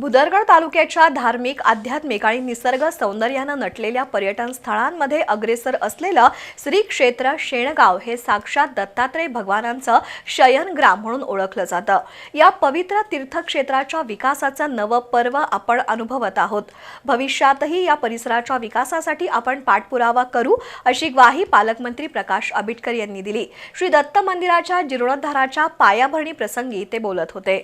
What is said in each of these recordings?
भुदरगड तालुक्याच्या धार्मिक आध्यात्मिक आणि निसर्ग सौंदर्यानं नटलेल्या पर्यटन स्थळांमध्ये अग्रेसर असलेलं श्री क्षेत्र शेणगाव हे साक्षात दत्तात्रय भगवानांचं शयनग्राम म्हणून ओळखलं जातं. या पवित्र तीर्थक्षेत्राच्या विकासाचं नवं पर्व आपण अनुभवत आहोत. भविष्यातही या परिसराच्या विकासासाठी आपण पाठपुरावा करू अशी ग्वाही पालकमंत्री प्रकाश आंबेडकर यांनी दिली. श्री दत्त मंदिराच्या जीर्णोद्धाराच्या पायाभरणी प्रसंगी ते बोलत होते.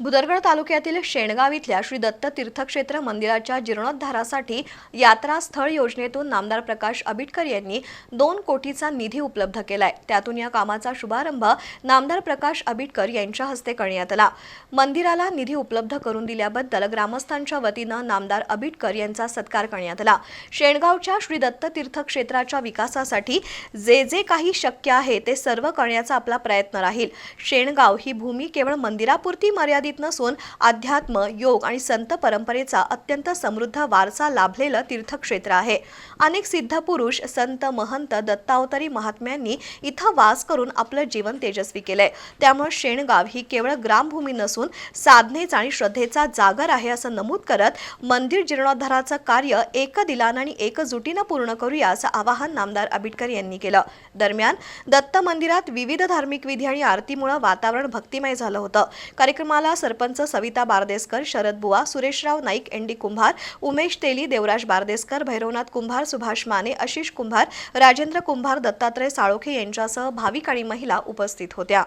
भुदरगड तालुक्यातील शेणगाव इथल्या श्री दत्त तीर्थक्षेत्र मंदिराच्या जीर्णोद्धारासाठी यात्रा स्थळ योजनेतून नामदार प्रकाश आंबेडकर यांनी दोन कोटीचा निधी उपलब्ध केलाय. त्यातून या कामाचा शुभारंभ नामदार प्रकाश आंबेडकर यांच्या हस्ते करण्यात आला. मंदिराला निधी उपलब्ध करून दिल्याबद्दल ग्रामस्थांच्या वतीनं नामदार आंबेडकर यांचा सत्कार करण्यात आला. शेणगावच्या श्री दत्त तीर्थक्षेत्राच्या विकासासाठी जे जे काही शक्य आहे ते सर्व करण्याचा आपला प्रयत्न राहील. शेणगाव ही भूमी केवळ मंदिरापुरती मर्यादित नसून अध्यात्म योग आणि संत परंपरेचा अत्यंत समृद्ध वारसा लाभलेलं तीर्थक्षेत्र आहे. अनेक सिद्ध पुरुष संत महंत दत्तावतारी महात्म्यांनी इथं वास करून आपलं जीवन तेजस्वी केलंय. त्यामुळे शेणगाव ही केवळ ग्रामभूमी नसून साधनेचा आणि श्रद्धेचा जागर आहे असं नमूद करत मंदिर जीर्णोद्धाराचं कार्य एक दिलानं आणि एकजुटीनं पूर्ण करूया असं आवाहन नामदार आबिटकर यांनी केलं. दरम्यान दत्त मंदिरात विविध धार्मिक विधी आणि आरतीमुळे वातावरण भक्तिमय झालं होतं. कार्यक्रमाला सरपंच सविता बारदेसकर शरद बुवा सुरेशराव नाईक एन डी कुंभार उमेश तेली देवराज बारदेसकर भैरवनाथ कुंभार सुभाष माने आशिष कुंभार राजेंद्र कुंभार दत्तात्रय साळोखे यांच्यासह भाविक आणि महिला उपस्थित होत्या.